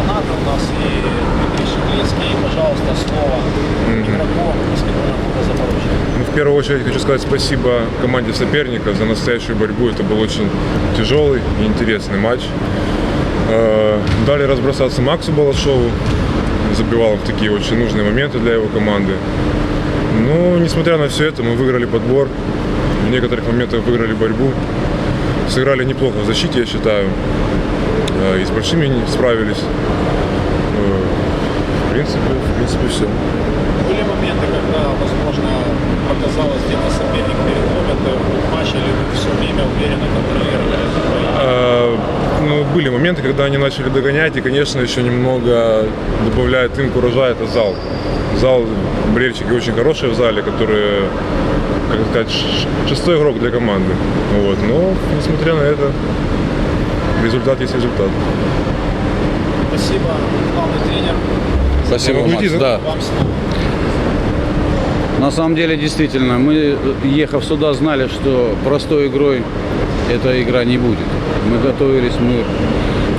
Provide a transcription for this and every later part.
чемпионата. У нас и Дмитрий Шеклицкий. Пожалуйста, слово игроком. Ну, в первую очередь хочу сказать спасибо команде соперника за настоящую борьбу. Это был очень тяжелый и интересный матч. Э, Дали разбросаться Максу Балашову. Забивал в такие очень нужные моменты для его команды. Но, несмотря на все это, мы выиграли подбор. В некоторых моментах выиграли борьбу. Сыграли неплохо в защите, я считаю. Э, И с большими не справились. Э, В принципе, в принципе, все. Были моменты, когда, возможно, показалось где-то соперник переломит в матче, или вы все время уверенно контролировали? Э, Ну, были моменты, когда они начали догонять, и, конечно, еще немного добавляет им урожая, это зал. Зал, болельщики очень хорошие в зале, которые, как сказать, шестой игрок для команды. Вот. Но, несмотря на это, результат есть результат. Спасибо, главный тренер. Спасибо, Макс. да? Да. Вам слово. На самом деле, действительно, мы, ехав сюда, знали, что простой игрой эта игра не будет. Мы готовились, мы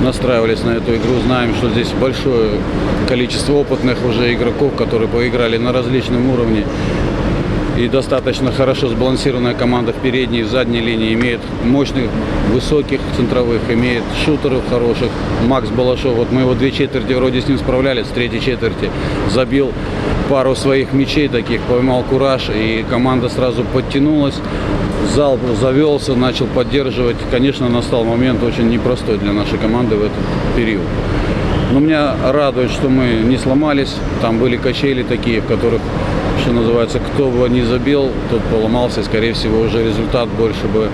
настраивались на эту игру, знаем, что здесь большое количество опытных уже игроков, которые поиграли на различном уровне. И достаточно хорошо сбалансированная команда в передней и задней линии имеет мощных, высоких центровых, имеет шутеров хороших. Макс Балашов, вот мы его две четверти вроде с ним справлялись, в третьей четверти забил пару своих мячей таких, поймал кураж, и команда сразу подтянулась. Зал завелся, начал поддерживать. Конечно, настал момент очень непростой для нашей команды в этот период. Но меня радует, что мы не сломались. Там были качели такие, в которых, что называется, кто бы не забил, тот поломался. И, скорее всего, уже результат больше бы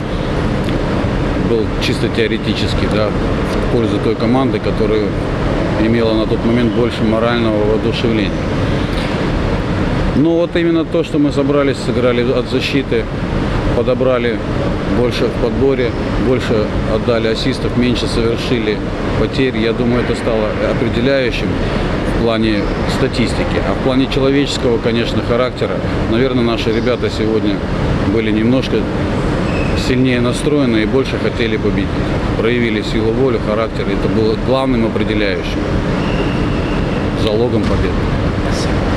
был чисто теоретический, да, в пользу той команды, которая имела на тот момент больше морального воодушевления. Но вот именно то, что мы собрались, сыграли от защиты, подобрали больше в подборе, больше отдали ассистов, меньше совершили потерь. Я думаю, это стало определяющим в плане статистики. А в плане человеческого, конечно, характера, наверное, наши ребята сегодня были немножко сильнее настроены и больше хотели победить. Проявили силу воли, характер. Это было главным определяющим залогом победы.